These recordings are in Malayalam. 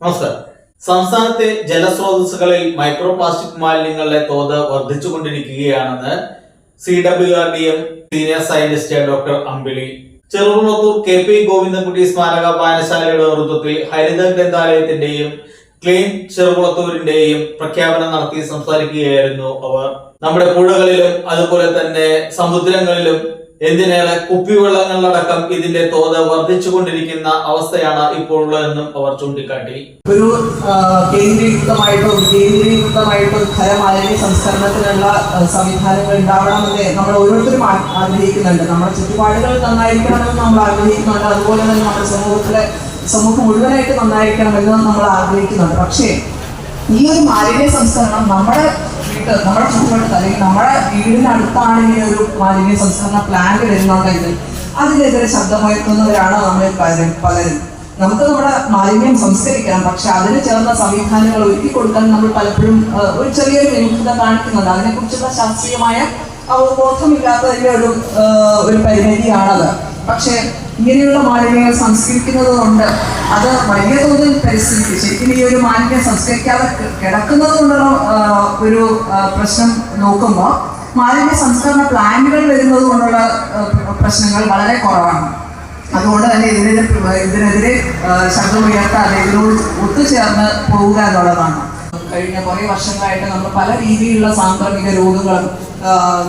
നമസ്കാരം. സംസ്ഥാനത്തെ ജലസ്രോതസ്സുകളിൽ മൈക്രോ പ്ലാസ്റ്റിക് മാലിന്യങ്ങളുടെ തോത് വർദ്ധിച്ചുകൊണ്ടിരിക്കുകയാണെന്ന് C W R D M senior scientist doctor Ambili. Cherukulathur K P Govindankutty സ്മാരക വായനശാലയുടെ നേതൃത്വത്തിൽ ഹരിത ഗ്രന്ഥാലയത്തിന്റെയും ക്ലീൻ ചെറുകുളത്തൂരിന്റെയും പ്രഖ്യാപനം നടത്തി സംസാരിക്കുകയായിരുന്നു അവർ. നമ്മുടെ പുഴകളിലും അതുപോലെ തന്നെ സമുദ്രങ്ങളിലും എന്തിനേറെ കുപ്പിവെള്ളങ്ങളിലടക്കം ഇതിന്റെ തോത് വർദ്ധിച്ചുകൊണ്ടിരിക്കുന്ന അവസ്ഥയാണ് ഇപ്പോൾ ഉള്ളതെന്നും അവർ ചൂണ്ടിക്കാട്ടി. ഒരു കേന്ദ്രീകൃതമായിട്ടും കേന്ദ്രീകൃതമായിട്ടും ഖരമാലിന്യ സംസ്കരണത്തിനുള്ള സംവിധാനങ്ങൾ ഉണ്ടാവണമെന്ന് നമ്മൾ ഓരോരുത്തരും ആഗ്രഹിക്കുന്നുണ്ട്. നമ്മുടെ ചുറ്റുപാടുകൾ നന്നായിരിക്കണമെന്ന് നമ്മൾ ആഗ്രഹിക്കുന്നുണ്ട്. അതുപോലെ തന്നെ നമ്മുടെ സമൂഹത്തിലെ സമൂഹം മുഴുവനായിട്ട് നന്നായിരിക്കണമെന്ന് നമ്മൾ ആഗ്രഹിക്കുന്നുണ്ട്. പക്ഷേ ഈ ഒരു മാലിന്യ സംസ്കരണം നമ്മുടെ വീട്ട് നമ്മുടെ ചുറ്റുവട്ടത്ത് അല്ലെങ്കിൽ നമ്മുടെ വീടിനടുത്താണ് ഇങ്ങനെ ഒരു മാലിന്യ സംസ്കരണ പ്ലാന്റ് വരുന്നുണ്ടെങ്കിൽ അതിനെതിരെ ശബ്ദമുയർത്തുന്നവരാണ് നമ്മൾ പലരും പലരും. നമുക്ക് നമ്മുടെ മാലിന്യം സംസ്കരിക്കണം പക്ഷെ അതിന് ചേർന്ന സംവിധാനങ്ങൾ ഒരുക്കി കൊടുക്കാൻ നമ്മൾ പലപ്പോഴും ഒരു ചെറിയൊരു വിമുഖത കാണിക്കുന്നുണ്ട്. അതിനെക്കുറിച്ചുള്ള ശാസ്ത്രീയമായ അവബോധമില്ലാത്തതിന്റെ ഒരു ഒരു പരിമിതിയാണത്. പക്ഷേ ഇങ്ങനെയുള്ള മാലിന്യങ്ങൾ സംസ്കരിക്കുന്നത് കൊണ്ട് അത് വലിയ തോതിൽ പരിസ്ഥിതിക്ക് ശരിക്കും ഈ ഒരു മാലിന്യം സംസ്കരിക്കാതെ കിടക്കുന്നത് കൊണ്ടുള്ള ഒരു പ്രശ്നം നോക്കുമ്പോൾ മാലിന്യ സംസ്കരണ പ്ലാന്റുകൾ വരുന്നത് കൊണ്ടുള്ള പ്രശ്നങ്ങൾ വളരെ കുറവാണ്. അതുകൊണ്ട് തന്നെ ഇതിനെതിരെ ഇതിനെതിരെ ശബ്ദമുയർത്താതെ ഇതിനോട് ഒത്തുചേർന്ന് പോവുക എന്നുള്ളതാണ്. കഴിഞ്ഞ കുറേ വർഷങ്ങളായിട്ട് നമ്മൾ പല രീതിയിലുള്ള സാംക്രമിക രോഗങ്ങളും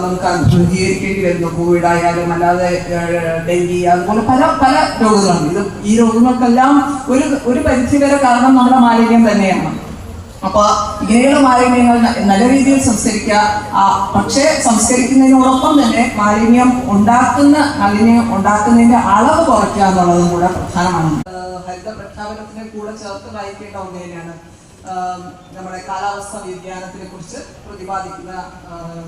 നമുക്ക് അഭിമുഖീകരിക്കേണ്ടി വരുന്നു. കോവിഡ് ആയാലും അല്ലാതെ ഡെങ്കി അതുപോലെ പല പല രോഗങ്ങളുണ്ട്. ഇത് ഈ രോഗങ്ങൾക്കെല്ലാം ഒരു ഒരു പരിധി വരെ കാരണം നമ്മുടെ മാലിന്യം തന്നെയാണ്. അപ്പൊ ഇങ്ങനെയുള്ള മാലിന്യങ്ങൾ നല്ല രീതിയിൽ സംസ്കരിക്കുക പക്ഷേ സംസ്കരിക്കുന്നതിനോടൊപ്പം തന്നെ മാലിന്യം ഉണ്ടാക്കുന്ന മാലിന്യം ഉണ്ടാക്കുന്നതിന്റെ അളവ് കുറയ്ക്കുക എന്നുള്ളതും കൂടെ പ്രധാനമാണ്. ഹരിത പ്രഖ്യാപനത്തിന് കൂടെ ചേർത്ത് വായിക്കേണ്ട ഒന്ന് തന്നെയാണ്. നമ്മുടെ കാലാവസ്ഥാ വ്യതിയാനത്തിനെ കുറിച്ച് പ്രതിപാദിക്കുന്ന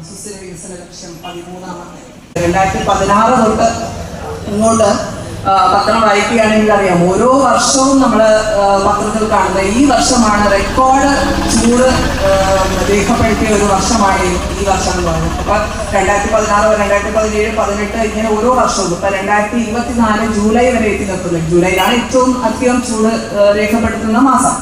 സുസ്ഥിര വികസന ലക്ഷ്യം പതിമൂന്നാമത്തെ രണ്ടായിരത്തി പതിനാറ് തൊട്ട് ഇങ്ങോട്ട് പത്രം വായിക്കുകയാണെങ്കിൽ അറിയാം. ഓരോ വർഷവും നമ്മൾ പത്രത്തിൽ കാണുന്നത് ഈ വർഷമാണ് റെക്കോർഡ് ചൂട് രേഖപ്പെടുത്തിയ ഒരു വർഷമാണ് ഈ വർഷം എന്ന് പറയുന്നത്. അപ്പൊ രണ്ടായിരത്തി പതിനാറ് രണ്ടായിരത്തി പതിനേഴ് പതിനെട്ട് ഇങ്ങനെ ഓരോ വർഷവും. ഇപ്പൊ രണ്ടായിരത്തി ഇരുപത്തിനാല് ജൂലൈ വരെ എത്തി നിർത്തുന്നത് ജൂലൈയിലാണ് ഏറ്റവും അധികം ചൂട് രേഖപ്പെടുത്തുന്ന മാസം.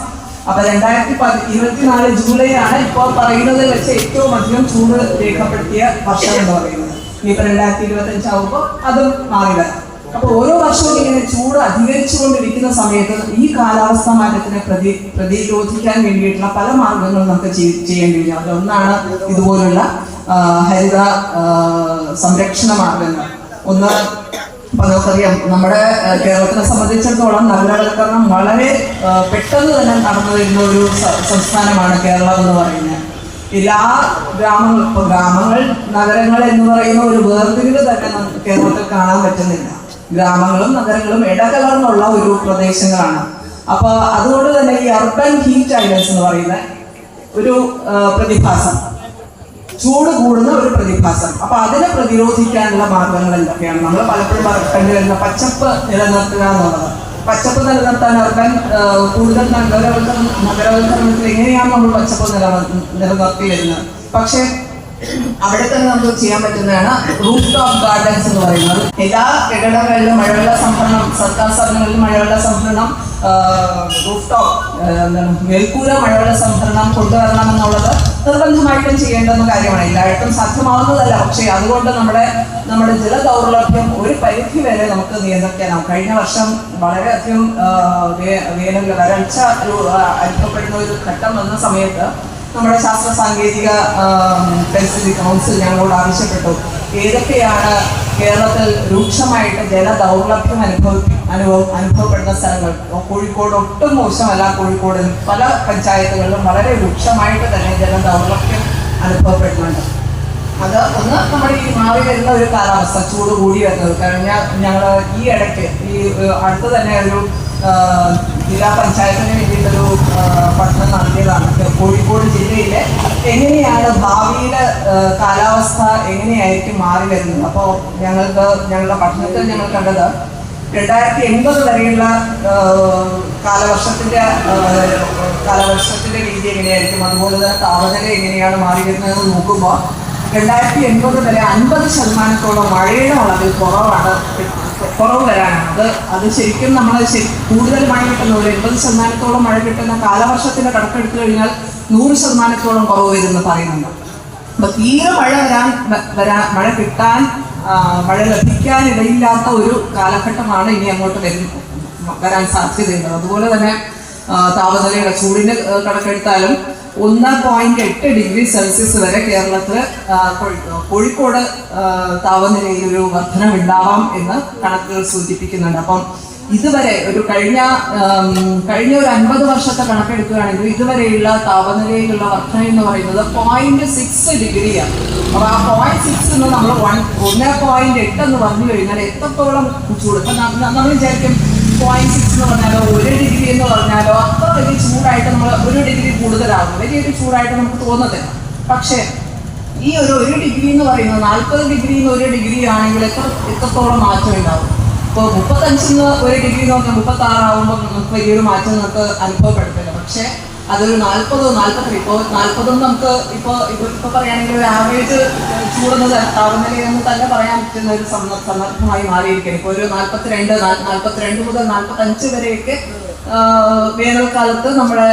അപ്പൊ രണ്ടായിരത്തി പതി ഇരുപത്തിനാല് ജൂലൈ ആണ് ഇപ്പോൾ പറയുന്നത് വെച്ച് ഏറ്റവും അധികം ചൂട് രേഖപ്പെടുത്തിയ വർഷം എന്ന് പറയുന്നത്. ഇപ്പൊ രണ്ടായിരത്തി ഇരുപത്തി അഞ്ചാവുമ്പോൾ അതും മാറി വരാം അപ്പൊ ഓരോ വർഷവും ഇങ്ങനെ ചൂട് അധികരിച്ചുകൊണ്ടിരിക്കുന്ന സമയത്ത് ഈ കാലാവസ്ഥ മാറ്റത്തിനെ പ്രതി പ്രതിരോധിക്കാൻ വേണ്ടിയിട്ടുള്ള പല മാർഗങ്ങളും നമുക്ക് ചെയ്- ചെയ്യേണ്ടി വരും. അതിലൊന്നാണ് ഇതുപോലുള്ള ഹരിത സംരക്ഷണ മാർഗങ്ങൾ. ഒന്ന് അപ്പൊ നമുക്കറിയാം. നമ്മുടെ കേരളത്തിനെ സംബന്ധിച്ചിടത്തോളം നഗരവൽക്കരണം വളരെ പെട്ടെന്ന് തന്നെ നടന്നു വരുന്ന ഒരു സംസ്ഥാനമാണ് കേരളം എന്ന് പറയുന്നത്. എല്ലാ ഗ്രാമങ്ങൾ ഇപ്പൊ ഗ്രാമങ്ങൾ നഗരങ്ങൾ എന്ന് പറയുന്ന ഒരു വേർതിരിവ് തന്നെ നമുക്ക് കേരളത്തിൽ കാണാൻ പറ്റുന്നില്ല. ഗ്രാമങ്ങളും നഗരങ്ങളും ഇടകലർന്നുള്ള ഒരു പ്രദേശങ്ങളാണ്. അപ്പോൾ അതുകൊണ്ട് തന്നെ ഈ അർബൻ ഹീറ്റ് ഐലൻസ് എന്ന് പറയുന്ന ഒരു പ്രതിഭാസം. ചൂട് കൂടുന്ന ഒരു പ്രതിഭാസം. അപ്പൊ അതിനെ പ്രതിരോധിക്കാനുള്ള മാർഗങ്ങൾ എന്തൊക്കെയാണ്? നമ്മൾ പലപ്പോഴും കണ്ടുവരുന്ന പച്ചപ്പ് നിലനിർത്തുക എന്നുള്ളത്. പച്ചപ്പ് നിലനിർത്താൻ ആ, കൂടുതൽ നഗരവൽക്കരണം നഗരവൽക്കരണത്തിൽ എങ്ങനെയാണ് നമ്മൾ പച്ചപ്പ് നില നിലനിർത്തി വരുന്നത്? പക്ഷേ അവിടെ തന്നെ നമുക്ക് ചെയ്യാൻ പറ്റുന്നതാണ് റൂഫ് ടോപ്പ് ഗാർഡൻസ് എന്ന് പറയുന്നത്. എല്ലാ കെട്ടിടങ്ങളിലും മഴവെള്ള സംഭരണം സർക്കാർ സ്ഥാപനങ്ങളിലും മഴവെള്ള സംഭരണം റൂഫ് ടോപ്പ് മേൽക്കൂര മഴവെള്ള സംഭരണം കൊണ്ടുവരണം എന്നുള്ളത് നിർബന്ധമായിട്ടും ചെയ്യേണ്ടുന്ന കാര്യമാണ്. എല്ലായിടത്തും സാധ്യമാവുന്നതല്ല. പക്ഷേ അതുകൊണ്ട് നമ്മുടെ നമ്മുടെ ജല ദൗർലഭ്യം ഒരു പരിധി വരെ നമുക്ക് നിയന്ത്രിക്കാനാവും. കഴിഞ്ഞ വർഷം വളരെയധികം വേനൽ വരൾച്ച അനുഭവപ്പെടുന്ന ഒരു ഘട്ടം വന്ന സമയത്ത് നമ്മുടെ ശാസ്ത്ര സാങ്കേതിക പരിസ്ഥിതി കൗൺസിൽ ഞങ്ങളോട് ആവശ്യപ്പെട്ടു. ഏതൊക്കെയാണ് കേരളത്തിൽ രൂക്ഷമായിട്ട് ജല ദൗർലഭ്യം അനുഭവ അനുഭവം അനുഭവപ്പെടുന്ന സ്ഥലങ്ങൾ. കോഴിക്കോട് ഒട്ടും മോശമല്ല. കോഴിക്കോടിൽ പല പഞ്ചായത്തുകളിലും വളരെ രൂക്ഷമായിട്ട് തന്നെ ജല ദൗർലഭ്യം അനുഭവപ്പെടുന്നുണ്ട്. അത് ഒന്ന് നമ്മുടെ ഈ മാറി വരുന്ന ഒരു കാലാവസ്ഥ ചൂട് കൂടി വരുന്നത്. കഴിഞ്ഞ ഞങ്ങൾ ഈ ഇടയ്ക്ക് ഈ അടുത്ത് തന്നെ ഒരു ജില്ലാ പഞ്ചായത്തിന് വേണ്ടിയിട്ടൊരു പഠനം നടത്തിയതാണ്. കോഴിക്കോട് ജില്ലയിലെ എങ്ങനെയാണ് ഭാവിയിലെ കാലാവസ്ഥ എങ്ങനെയായിരിക്കും മാറി വരുന്നത്? അപ്പോൾ ഞങ്ങൾക്ക് ഞങ്ങളുടെ പഠനത്തിൽ ഞങ്ങൾ കണ്ടത് രണ്ടായിരത്തി എൺപത് വരെയുള്ള കാലവർഷത്തിന്റെ കാലവർഷത്തിന്റെ രീതി എങ്ങനെയായിരിക്കും? അതുപോലെ തന്നെ താപനില എങ്ങനെയാണ് മാറി വരുന്നതെന്ന് നോക്കുമ്പോൾ രണ്ടായിരത്തി എൺപത് വരെ അൻപത് ശതമാനത്തോളം മഴയുടെ അളവിൽ കുറവാണ് കുറവ് വരാനാണ് അത് അത് ശരിക്കും നമ്മൾ കൂടുതൽ മഴ കിട്ടുന്ന ഒരു എൺപത് ശതമാനത്തോളം മഴ കിട്ടുന്ന കാലവർഷത്തിന്റെ കണക്കെടുത്തു കഴിഞ്ഞാൽ നൂറ് ശതമാനത്തോളം കുറവ് വരുമെന്ന് പറയുന്നുണ്ട്. അപ്പൊ തീരെ മഴ വരാൻ വരാ മഴ കിട്ടാൻ മഴ ലഭിക്കാനിടയില്ലാത്ത ഒരു കാലഘട്ടമാണ് ഇനി അങ്ങോട്ട് വരുന്നത് വരാൻ സാധ്യതയുണ്ട് അതുപോലെ തന്നെ താപനിലയുടെ ചൂടിന് കണക്കെടുത്താലും ഒന്ന് പോയിന്റ് എട്ട് ഡിഗ്രി സെൽഷ്യസ് വരെ കേരളത്തിൽ കോഴിക്കോട് താപനിലയിൽ ഒരു വർധനവുണ്ടാവാം എന്ന് കണക്കുകൾ സൂചിപ്പിക്കുന്നുണ്ട്. അപ്പം ഇതുവരെ ഒരു കഴിഞ്ഞ കഴിഞ്ഞ ഒരു അൻപത് വർഷത്തെ കണക്കെടുക്കുകയാണെങ്കിൽ ഇതുവരെയുള്ള താപനിലയിലുള്ള വർധന എന്ന് പറയുന്നത് പോയിന്റ് സിക്സ് ഡിഗ്രിയാണ് അപ്പൊ ആ പോയിന്റ് സിക്സ് എന്ന് നമ്മൾ വൺ ഒന്ന് പോയിന്റ് എട്ട് എന്ന് പറഞ്ഞു കഴിഞ്ഞാൽ എത്രത്തോളം ചൂട്? നമ്മൾ വിചാരിക്കും പോയിന്റ് സിക്സ് എന്ന് പറഞ്ഞാലോ ഒരു ഡിഗ്രി എന്ന് പറഞ്ഞാലോ അത്ര വലിയ ചൂടായിട്ട് നമ്മൾ ഒരു ഡിഗ്രി കൂടുതലാകും. വലിയൊരു ചൂടായിട്ട് നമുക്ക് തോന്നത്തില്ല. പക്ഷേ ഈ ഒരു ഒരു ഡിഗ്രി എന്ന് പറയുന്നത് നാൽപ്പത് ഡിഗ്രിന്ന് ഒരു ഡിഗ്രി ആണെങ്കിൽ എത്ര എത്രത്തോളം മാറ്റം ഉണ്ടാവും? ഇപ്പോൾ മുപ്പത്തഞ്ചിന്ന് ഒരു ഡിഗ്രി നോക്കാം മുപ്പത്തി ആറാവുമ്പോൾ നമുക്ക് വലിയൊരു മാറ്റം നമുക്ക് അനുഭവപ്പെടുത്തില്ല പക്ഷേ അതൊരു നാൽപ്പതോ നാൽപ്പത്തി ഇപ്പോൾ നാൽപ്പതും നമുക്ക് ഇപ്പോൾ ഇപ്പോൾ ഇപ്പോൾ പറയുകയാണെങ്കിൽ ഒരു ആവറേജ് ചൂടുന്നത് താപനിലയെന്ന് തന്നെ പറയാൻ പറ്റുന്ന ഒരു സന്ദ- സന്ദർഭമായി മാറിയിരിക്കുകയാണ് ഇപ്പോൾ ഒരു നാൽപ്പത്തിരണ്ട് നാൽപ്പത്തിരണ്ട് മുതൽ നാൽപ്പത്തഞ്ച് വരെയൊക്കെ വേനൽക്കാലത്ത് നമ്മുടെ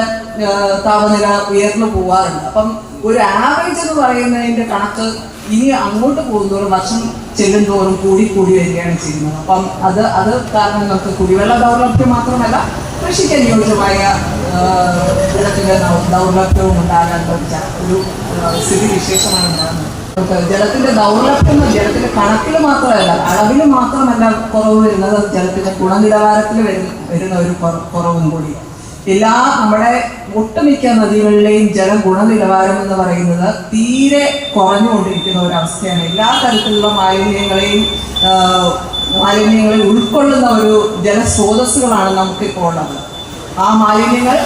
താപനില ഉയർന്നു പോവാറുണ്ട് അപ്പം ഒരു ആവറേജ് എന്ന് പറയുന്നതിന്റെ കണക്ക് ഇനി അങ്ങോട്ട് പോകുന്നതോറും വർഷം ചെല്ലും തോറും കൂടി കൂടി വരികയാണ് ചെയ്യുന്നത്. അപ്പം അത് അത് കാരണം നമുക്ക് കുടിവെള്ള ദൗർലഭ്യം മാത്രമല്ല കൃഷിക്ക് അനുയോജ്യമായ ജലത്തിന്റെ ദൗർലഭ്യം ജലത്തിന്റെ കണക്കിൽ മാത്രമല്ല അളവിൽ മാത്രമല്ല കുറവ് വരുന്നത് ജലത്തിന്റെ ഗുണനിലവാരത്തിൽ വരുന്ന ഒരു കുറവും കൂടി എല്ലാ നമ്മുടെ ഒട്ടുമിക്ക നദികളിലെയും ജല ഗുണനിലവാരം എന്ന് പറയുന്നത് തീരെ കുറഞ്ഞുകൊണ്ടിരിക്കുന്ന ഒരു അവസ്ഥയാണ് എല്ലാ തരത്തിലുള്ള മാലിന്യങ്ങളെയും മാലിന്യങ്ങളെ ഉൾക്കൊള്ളുന്ന ഒരു ജലസ്രോതസ്സുകളാണ് നമുക്കിപ്പോൾ ഉള്ളത്. ആ മാലിന്യങ്ങൾ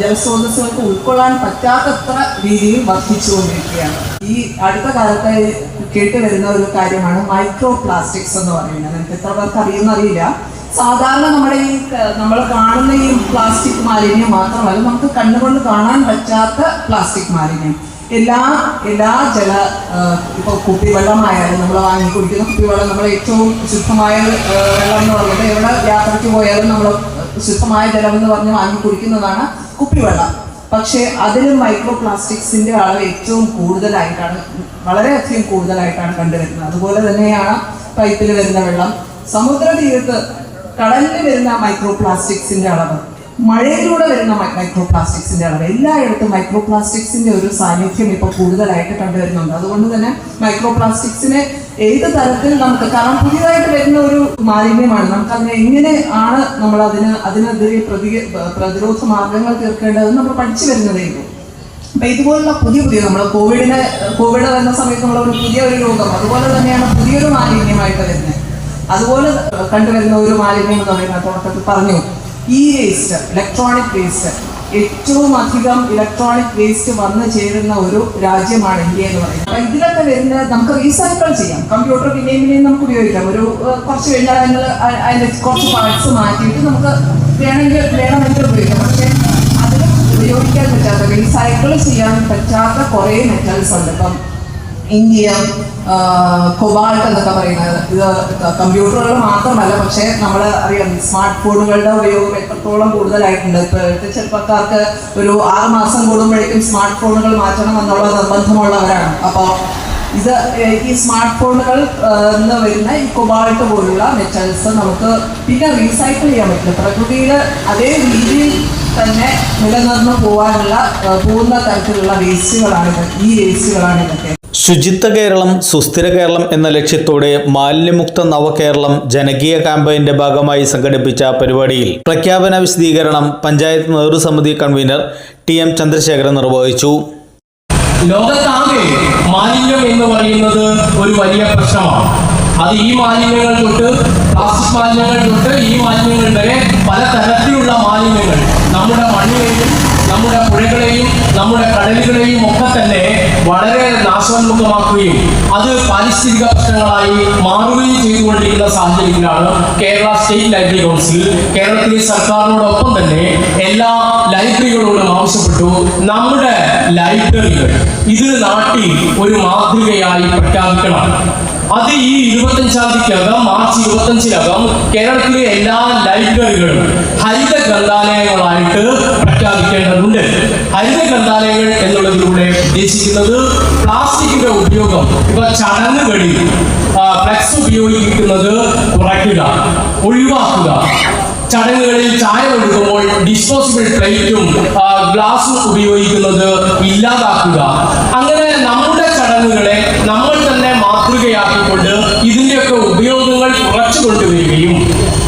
ജലസ്രോതസ്സുകൾക്ക് ഉൾക്കൊള്ളാൻ പറ്റാത്തത്ര രീതിയിൽ വർദ്ധിച്ചുകൊണ്ടിരിക്കുകയാണ്. ഈ അടുത്ത കാലത്ത് കേട്ട് വരുന്ന ഒരു കാര്യമാണ് മൈക്രോ പ്ലാസ്റ്റിക്സ് എന്ന് പറയുന്നത്. നമുക്ക് എത്ര പേർക്ക് അറിയുന്നറിയില്ല സാധാരണ നമ്മുടെ ഈ നമ്മൾ കാണുന്ന ഈ പ്ലാസ്റ്റിക് മാലിന്യം മാത്രമല്ല നമുക്ക് കണ്ണുകൊണ്ട് കാണാൻ പറ്റാത്ത പ്ലാസ്റ്റിക് മാലിന്യം. എല്ലാ എല്ലാ ജല ഇപ്പോൾ കുപ്പിവെള്ളമായാലും നമ്മൾ വാങ്ങി കുടിക്കുന്ന കുപ്പിവെള്ളം നമ്മൾ ഏറ്റവും ശുദ്ധമായ വെള്ളം എന്ന് പറയുന്നത് എവിടെ യാത്രയ്ക്ക് പോയാലും നമ്മൾ ശുദ്ധമായ ജലം എന്ന് പറഞ്ഞ് വാങ്ങി കുടിക്കുന്നതാണ് കുപ്പിവെള്ളം. പക്ഷേ അതിലും മൈക്രോ പ്ലാസ്റ്റിക്സിന്റെ അളവ് ഏറ്റവും കൂടുതലായിട്ടാണ് വളരെയധികം കൂടുതലായിട്ടാണ് കണ്ടുവരുന്നത്. അതുപോലെ തന്നെയാണ് പൈപ്പിൽ വരുന്ന വെള്ളം. സമുദ്ര തീരത്ത് കടലിൽ വരുന്ന മൈക്രോ പ്ലാസ്റ്റിക്സിന്റെ അളവ്. മഴയിലൂടെ വരുന്ന മൈക്രോ പ്ലാസ്റ്റിക്സിന്റെ അളവ്. എല്ലായിടത്തും മൈക്രോ പ്ലാസ്റ്റിക്സിന്റെ ഒരു സാന്നിധ്യം ഇപ്പോൾ കൂടുതലായിട്ട് കണ്ടുവരുന്നുണ്ട്. അതുകൊണ്ട് തന്നെ മൈക്രോ പ്ലാസ്റ്റിക്സിനെ ഏത് തരത്തിൽ നമുക്ക് കാരണം പുതിയതായിട്ട് വരുന്ന ഒരു മാലിന്യമാണ്. നമുക്ക് അതിനെ എങ്ങനെ ആണ് നമ്മൾ അതിന് അതിനെതിരെ പ്രതി പ്രതിരോധ മാർഗങ്ങൾ തീർക്കേണ്ടതെന്ന് നമ്മൾ പഠിച്ചു വരുന്നതേ ഉള്ളൂ. അപ്പൊ ഇതുപോലുള്ള പുതിയ പുതിയ നമ്മൾ കോവിഡിനെ കോവിഡ് വരുന്ന സമയത്ത് നമ്മൾ ഒരു പുതിയ ഒരു രോഗം അതുപോലെ തന്നെയാണ് പുതിയൊരു മാലിന്യമായിട്ട് വരുന്നത്. അതുപോലെ കണ്ടുവരുന്ന ഒരു മാലിന്യം എന്ന് പറയുന്നത് തുടക്കത്തിൽ പറഞ്ഞു. ഈ വേസ്റ്റ് ഇലക്ട്രോണിക് വേസ്റ്റ് ഏറ്റവും അധികം ഇലക്ട്രോണിക് വേസ്റ്റ് വന്നു ചേരുന്ന ഒരു രാജ്യമാണ് ഇന്ത്യ എന്ന് പറയുന്നത്. അപ്പൊ ഇതിലൊക്കെ വരുന്ന നമുക്ക് റീസൈക്കിൾ ചെയ്യാം. കമ്പ്യൂട്ടർ പിന്നെയും പിന്നെയും നമുക്ക് ഉപയോഗിക്കാം. ഒരു കുറച്ച് കഴിഞ്ഞാൽ അതിന്റെ കുറച്ച് പാർട്സ് മാറ്റിയിട്ട് നമുക്ക് വേണമെങ്കിൽ വേണമെങ്കിൽ ഉപയോഗിക്കാം. പക്ഷേ അതിന് ഉപയോഗിക്കാൻ പറ്റാത്ത റീസൈക്കിൾ ചെയ്യാൻ പറ്റാത്ത കുറേ മെറ്റൽസ് ഉണ്ട്. ഇപ്പം ഇന്ത്യം കൊബാൾട്ട് എന്നൊക്കെ പറയുന്നത്. ഇത് കമ്പ്യൂട്ടറുകൾ മാത്രമല്ല പക്ഷേ നമ്മൾ അറിയാം സ്മാർട്ട് ഫോണുകളുടെ ഉപയോഗം എത്രത്തോളം കൂടുതലായിട്ടുണ്ട്. ഇപ്പോഴത്തെ ചെറുപ്പക്കാർക്ക് ഒരു ആറ് മാസം കൂടുമ്പോഴേക്കും സ്മാർട്ട് ഫോണുകൾ മാറ്റണം എന്നുള്ള നിർബന്ധമുള്ളവരാണ്. അപ്പോൾ ഇത് ഈ സ്മാർട്ട് ഫോണുകൾ നിന്ന് വരുന്ന ഈ കൊബാൾട്ട് പോലുള്ള മെറ്റൽസ് നമുക്ക് പിന്നെ റീസൈക്കിൾ ചെയ്യാൻ പറ്റില്ല. പ്രകൃതിയിൽ അതേ രീതിയിൽ തന്നെ നിലനിർന്നു പോകാനുള്ള പൂർണ തരത്തിലുള്ള വേസ്റ്റുകളാണിത്. ഈ വേസ്റ്റുകളാണ് ഇതൊക്കെ ശുചിത്വ കേരളം സുസ്ഥിര കേരളം എന്ന ലക്ഷ്യത്തോടെ മാലിന്യമുക്ത നവകേരളം ജനകീയ ക്യാമ്പയിന്റെ ഭാഗമായി സംഘടിപ്പിച്ച പരിപാടിയിൽ പ്രഖ്യാപന വിശദീകരണം പഞ്ചായത്ത് നേതൃസമിതി കൺവീനർ ടി എം ചന്ദ്രശേഖരൻ നിർവഹിച്ചു. ലോകത്താകെ മാലിന്യം എന്ന് പറയുന്നത് ഒരു വലിയ പ്രശ്നമാണ്. അത് ഈ മാലിന്യങ്ങൾ തൊട്ട് പ്ലാസ്റ്റിക് മാലിന്യങ്ങൾ തൊട്ട് ഈ മാലിന്യങ്ങൾ വരെ പല തരത്തിലുള്ള മാലിന്യങ്ങൾ നമ്മുടെ മണ്ണിനെയും നമ്മുടെ പുഴകളെയും നമ്മുടെ കടലുകളെയും ഒക്കെ തന്നെ വളരെ നാശോന്മുഖമാക്കുകയും അത് പാരിസ്ഥിതിക പ്രശ്നങ്ങളായി മാറുകയും ചെയ്തുകൊണ്ടിരിക്കുന്ന സാഹചര്യത്തിലാണ് കേരള സ്റ്റേറ്റ് ലൈബ്രറി കൗൺസിൽ കേരളത്തിലെ സർക്കാരിനോടൊപ്പം തന്നെ എല്ലാ ലൈബ്രറികളോടും ആവശ്യപ്പെട്ടു നമ്മുടെ ലൈബ്രറികൾ ഇത് നാട്ടിൽ ഒരു മാതൃകയായി പ്രഖ്യാപിക്കണം. അത് ഈ ഇരുപത്തഞ്ചാം തീയതിക്കകം മാർച്ച് ഇരുപത്തഞ്ചിനകം കേരളത്തിലെ എല്ലാ ലൈബ്രറികളും ഹരിത ഗ്രന്ഥാലയങ്ങളായിട്ട് പ്രഖ്യാപിക്കേണ്ടതുണ്ട്. ഹരിത ഗ്രന്ഥാലയങ്ങൾ എന്നുള്ളതിലൂടെ ഉദ്ദേശിക്കുന്നത് പ്ലാസ്റ്റിക്കിന്റെ ഉപയോഗം ഇവ ചടങ്ങുകളിൽ ഫ്ലക്സ് ഉപയോഗിക്കുന്നത് കുറയ്ക്കുക ഒഴിവാക്കുക. ചടങ്ങുകളിൽ ചായ ഒഴുകുമ്പോൾ ഡിസ്പോസിബിൾ പ്ലേറ്റും ഗ്ലാസും ഉപയോഗിക്കുന്നത് ഇല്ലാതാക്കുക. അങ്ങനെ നമ്മുടെ ചടങ്ങുകളെ നമ്മൾ തന്നെ മാതൃകയാക്കിക്കൊണ്ട് ഇതിന്റെയൊക്കെ ഉപയോഗങ്ങൾ കുറച്ചു കൊണ്ടുവരികയും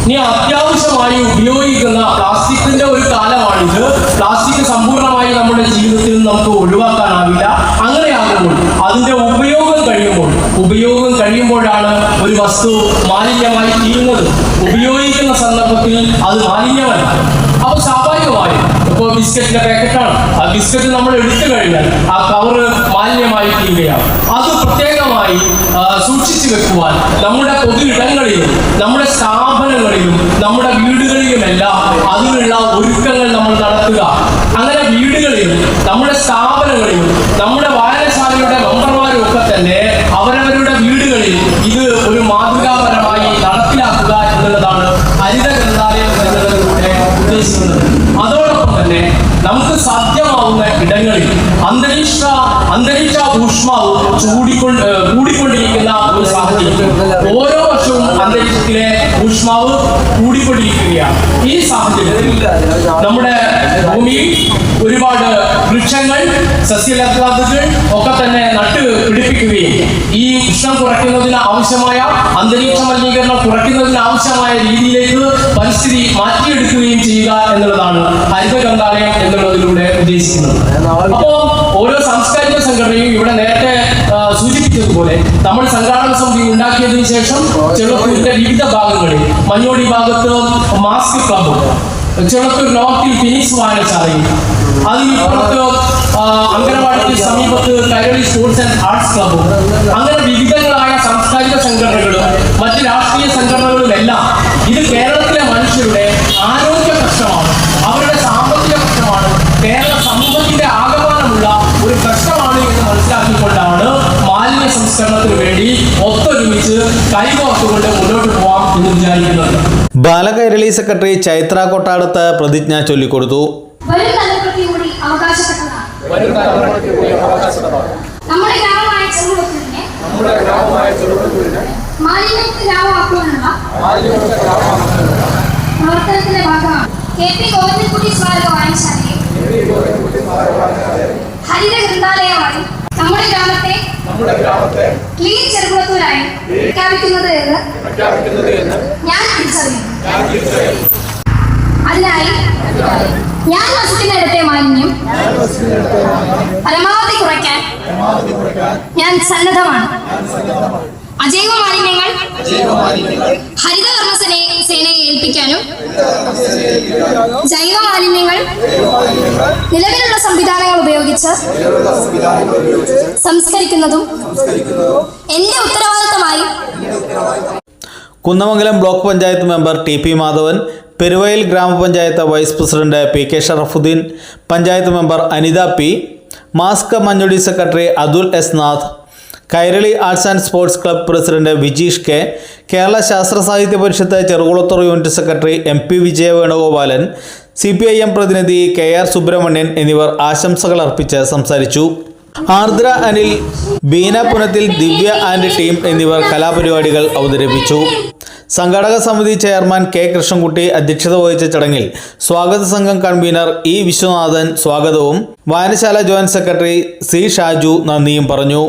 ഇനി അത്യാവശ്യമായി ഉപയോഗിക്കുന്ന പ്ലാസ്റ്റിക്കിന്റെ ഒരു കാലമാണിത്. പ്ലാസ്റ്റിക് സമ്പൂർണമായി നമ്മുടെ ജീവിതത്തിൽ നമുക്ക് ഒഴിവാക്കാനാവില്ല. അങ്ങനെയാകുമ്പോൾ അതിന്റെ ഉപയോഗം കഴിയുമ്പോൾ ഉപയോഗം കഴിയുമ്പോഴാണ് ഒരു വസ്തു മാലിന്യമായി തീരുന്നത്. ഉപയോഗിക്കുന്ന സന്ദർഭത്തിൽ അത് മാലിന്യമല്ല. അപ്പൊ സ്വാഭാവികമായും ഇപ്പൊ ബിസ്ക്കറ്റിന്റെ പാക്കറ്റാണ്. ആ ബിസ്ക്കറ്റ് നമ്മൾ എടുത്തു കഴിഞ്ഞാൽ ആ കവറ് മാലിന്യമായി തീരുകയാണ്. അത് പ്രത്യേകമായി സൂക്ഷിച്ചു വെക്കുവാൻ നമ്മുടെ പൊതു ഇടങ്ങളിലും നമ്മുടെ സ്ഥാപനങ്ങളിലും നമ്മുടെ വീടുകളിലുമെല്ലാം അതിനുള്ള ഒരുക്കങ്ങൾ നമ്മൾ നടത്തുക. അങ്ങനെ വീടുകളിലും നമ്മുടെ സ്ഥാപനങ്ങളിലും ചൂടിക്കൊണ്ട് ഏഹ് കൂടിക്കൊണ്ടിരിക്കുന്ന ഒരു സാഹചര്യം. ഓരോ വർഷവും അന്തരീക്ഷത്തിലെ ഊഷ്മാവ് കൂടിക്കൊണ്ടിരിക്കുകയാണ്. ഈ സാഹചര്യത്തിൽ നമ്മുടെ ഭൂമിയിൽ ഒരുപാട് വൃക്ഷങ്ങൾ സസ്യലതാദികൾ ഒക്കെ തന്നെ നട്ട് പിടിപ്പിക്കുകയും ഈ ഉഷ്ണം കുറയ്ക്കുന്നതിന് ആവശ്യമായ അന്തരീക്ഷ മലിനീകരണം കുറയ്ക്കുന്നതിന് ആവശ്യമായ രീതിയിലേക്ക് പരിസ്ഥിതി മാറ്റിയെടുക്കുകയും ചെയ്യുക എന്നുള്ളതാണ് ഹരിത ഗ്രന്ഥാലയം എന്നുള്ളതിലൂടെ ഉദ്ദേശിക്കുന്നത്. അപ്പോ ഓരോ സാംസ്കാരിക സംഘടനയും ഇവിടെ നേരത്തെ സൂചിപ്പിച്ചതുപോലെ നമ്മൾ സംഘാടന സമിതി ഉണ്ടാക്കിയതിനു ശേഷം ചെറുപ്പൂരിന്റെ വിവിധ ഭാഗങ്ങളിൽ മഞ്ഞോടി ഭാഗത്ത് മാസ്ക് ക്ലബ്ബ് ചെറുത്തൂർ നോർത്തിൽ ഫിനിക്സ് വായനശാലയിൽ സാധിക്കും അത് ആ, അങ്കനവാടിക്ക് സമീപത്ത് Kairali sports and arts club. അങ്ങനെ വിവിധങ്ങളായ സാംസ്കാരിക സംഘടനകളും മറ്റ് രാഷ്ട്രീയ സംഘടനകളും എല്ലാം ഇത് കേരളത്തിലെ മനുഷ്യരുടെ ആരോഗ്യ പ്രശ്നമാണ്. അവരുടെ സാമ്പത്തിക പ്രശ്നമാണ്. കേരള സമൂഹത്തിന്റെ ആകമാനമുള്ള ഒരു പ്രശ്നമാണ് എന്ന് മനസ്സിലാക്കിക്കൊണ്ടാണ് മാലിന്യ സംസ്കരണത്തിന് വേണ്ടി ഒത്തൊരുമിച്ച് കൈകോർത്തുകൊണ്ട് മുന്നോട്ട് പോകാം എന്ന് വിചാരിക്കുന്നത്. ബാലകൈരളി സെക്രട്ടറി ചൈത്ര കൊട്ടാടത്ത് പ്രതിജ്ഞ ചൊല്ലിക്കൊടുത്തു. നമ്മുടെ പ്രവർത്തനത്തിന്റെ ഭാഗമാണ്. കെ പി ഗോവിന്ദൻകുട്ടി സ്മാരക വായനശാലയെ ഹരിത ഗ്രന്ഥാലയമായി നമ്മുടെ ഗ്രാമത്തെ ക്ലീൻ ചെറുകുളത്തൂരായി പ്രഖ്യാപിക്കുന്നത് എന്ന് ഞാൻ തിരിച്ചറിയുന്നു. അതിനായി ഞാൻ വസിക്കുന്നിടത്തെ മാലിന്യം പരമാവധി കുറയ്ക്കാൻ ഞാൻ സന്നദ്ധമാണ്. അജൈവ മാലിന്യങ്ങൾ ഹരിതകർമ്മ സേന- സേനയെ ഏൽപ്പിക്കാനും ജൈവ മാലിന്യങ്ങൾ നിലവിലുള്ള സംവിധാനങ്ങൾ ഉപയോഗിച്ച് സംസ്കരിക്കുന്നതും എന്റെ ഉത്തരവാദിത്തമായി Kunnamangalam block panchayat member T P Madhavan Peruvayal ഗ്രാമപഞ്ചായത്ത് vice president P K Sharafudheen panchayat member Anitha P mask മഞ്ഞുടി secretary Athul S Nath Kairali arts and sports club president Vijeesh K Kerala Sasthra Sahithya Parishad Cherukulathur unit secretary M P Vijaya Venugopalan C P I M പ്രതിനിധി കെ ആർ സുബ്രഹ്മണ്യൻ എന്നിവർ ആശംസകൾ അർപ്പിച്ച് സംസാരിച്ചു. ആർദ്ര അനിൽ ബീന പുനത്തിൽ ദിവ്യ ആൻഡ് ടീം എന്നിവർ കലാപരിപാടികൾ അവതരിപ്പിച്ചു. സംഘാടക സമിതി ചെയർമാൻ കെ കൃഷ്ണൻകുട്ടി അധ്യക്ഷത വഹിച്ച ചടങ്ങിൽ സ്വാഗത സംഘം കൺവീനർ ഇ വിശ്വനാഥൻ സ്വാഗതവും വായനശാല ജോയിന്റ് സെക്രട്ടറി സി ഷാജു നന്ദിയും പറഞ്ഞു